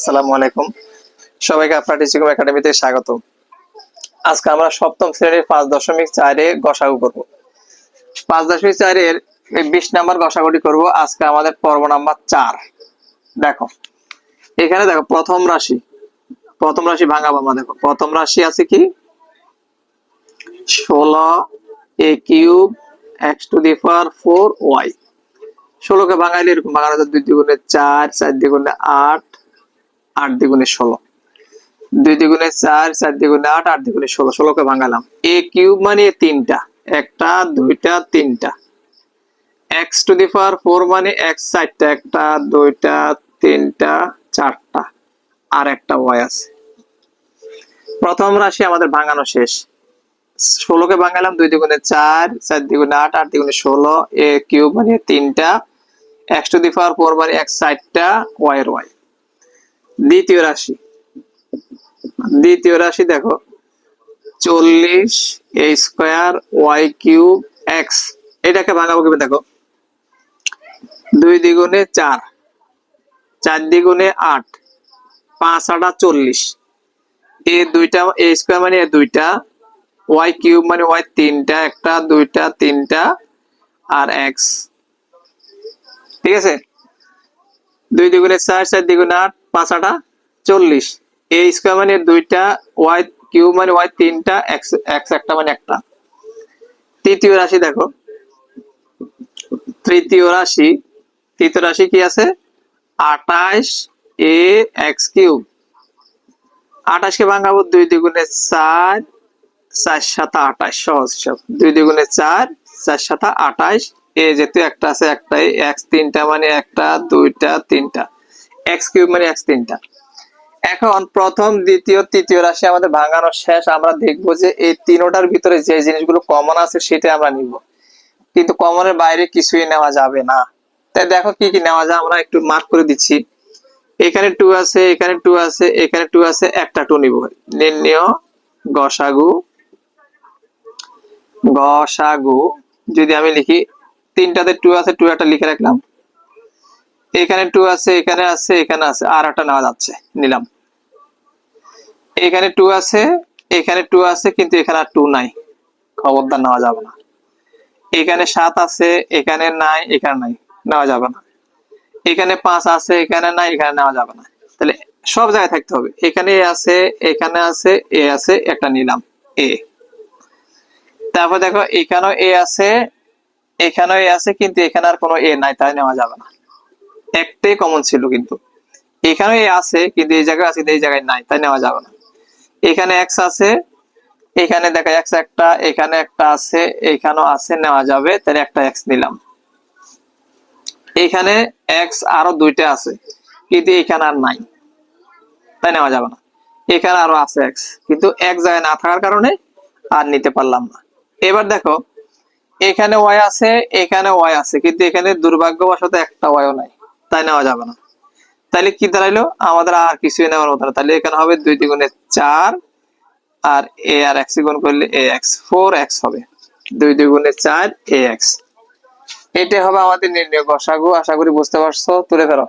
আসসালামু আলাইকুম। সবাইকে আপনার টিচিকম একাডেমিতে স্বাগত আজকে আমরা সপ্তম শ্রেণির পাঁচ দশমিক চারে গসাগু করব। পাঁচ দশমিক চারের বিশ নাম্বার গসাগুটি করব। আজকে আমাদের পর্ব নাম্বার চার। দেখো, এখানে দেখো, প্রথম রাশি। প্রথম রাশি দেখো। প্রথম রাশি আছে কি? ষোলো a cube x to the four y. ষোলোকে ভাঙাইলে এরকম ভাঙানো দুই চার চার দ্বিগুণে আট আট দ্বিগুণে ষোলো। দুই দ্বিগুণে চার চার দ্বিগুণে আট আট দ্বিগুণে ষোলো, ষোলোকে ভাঙালাম। এ কিউব মানে তিনটা। একটা, দুইটা, তিনটা। X to the power four মানে এক্স চারটা। একটা, দুইটা, তিনটা, চারটা। আর একটা ওয়াই আছে। প্রথম রাশি আমাদের ভাঙানো শেষ। ষোলোকে ভাঙালাম, দুই দ্বিগুণে চার চার দ্বিগুণে আট আট দ্বিগুণে ষোলো। এ কিউব মানে তিনটা। X to the power four মানে এক্স চারটা, ওয়াই এর ওয়াই। দ্বিতীয় রাশি। দ্বিতীয় রাশি দেখো, চল্লিশ a square y cube x এটাকে ভাঙাবো কীভাবে দেখো? দুই দ্বিগুণে চার চার দ্বিগুণে আট, পাঁচ আটা চল্লিশ। এ দুইটা এ স্কোয়ার মানে দুইটা ওয়াই কিউব মানে ওয়াই তিনটা, একটা, দুইটা, তিনটা, আর এক্স ঠিক আছে? দুই দ্বিগুণে চার চার দ্বিগুণে আট পাঁচ আটা চল্লিশ। এ স্কোয়ার মানে দুইটা ওয়াই কিউব মানে ওয়াই তিনটা এক্স একটা মানে একটা। তৃতীয় রাশি দেখো। তৃতীয় রাশি তৃতীয় রাশি কি আছে? আঠাশ এ এক্স কিউব আঠাশকে ভাঙাবো দুই দ্বিগুণে চার চার সাত আঠাশ, সহজ হিসাব। দুই দ্বিগুণে চার চার সাত আঠাশ এ যেহেতু একটা আছে একটাই এক্স তিনটা মানে একটা, দুইটা, তিনটা। এক্স কিউব মানে এক্স তিনটা। এখন প্রথম, দ্বিতীয়, তৃতীয় রাশি আমাদের ভাঙানো শেষ। আমরা দেখব যে এই তিনোটার ভিতরে যে জিনিসগুলো কমন আছে সেটা আমরা নিব। কিন্তু কমনের বাইরে কিছুই নেওয়া যাবে না। তাই দেখো কি কি নেওয়া যায়, আমরা একটু মার্ক করে দিচ্ছি। এখানে টু আছে, এখানে টু আছে, এখানে টু আছে, একটা টু নিব। নির্ণয়, গসাগু গসাগু। যদি আমি লিখি, তিনটাতে টু আছে টু একটা লিখে রাখলাম। এখানে টু আছে, এখানে আছে এখানে আছে, আর একটা নেওয়া যাচ্ছে, নিলাম। এখানে টু আছে, এখানে টু আছে, কিন্তু এখানে আর টু নাই। খবরদার নেওয়া যাবে না। এখানে সাত আছে, এখানে নাই এখানে নাই, নেওয়া যাবে না। এখানে পাঁচ আছে, এখানে নাই, এখানে নেওয়া যাবে না। তাহলে সব জায়গায় থাকতে হবে। এখানে এ আছে, এখানে আছে, এ আছে, একটা নিলাম, এ। তারপর দেখো, এখানেও এ আছে, এখানেও এ আছে, কিন্তু এখানে আর কোনো এ নাই, তাই নেওয়া যাবে না। একটাই কমন ছিল কিন্তু। এখানে আছে, কিন্তু এই জায়গায় আছে এই জায়গায় নাই, তাই নেওয়া যাবে না। এখানে এক্স আছে, এখানে দেখা এক্স একটা, এখানে একটা আছে, এখানেও আছে, নেওয়া যাবে, তাহলে একটা এক্স নিলাম। এখানে এক্স আরও দুইটা আছে, কিন্তু এখানে আর নাই, তাই নেওয়া যাবে না। এখানে আরও আছে এক্স কিন্তু এক জায়গায় না থাকার কারণে আর নিতে পারলাম না। এবার দেখো, এখানে ওয়াই আছে, এখানে ওয়াই আছে, কিন্তু এখানে দুর্ভাগ্যবশত একটা ওয়াইও নাই। তাই নেওয়া যাবে না। তাহলে কি দাঁড়াইলো? আমাদের আর কিছুই নেওয়ার মতো না। তাহলে এখানে হবে দুই দ্বিগুণে চার আর এ আর এক্স গুণ করলে এ এক্স, ফোর এক্স হবে। দুই দ্বিগুণে চার এ এক্স। এটা হবে আমাদের নির্ণয় গসাগু আশা করি বুঝতে পারছ। তুলে ফেরো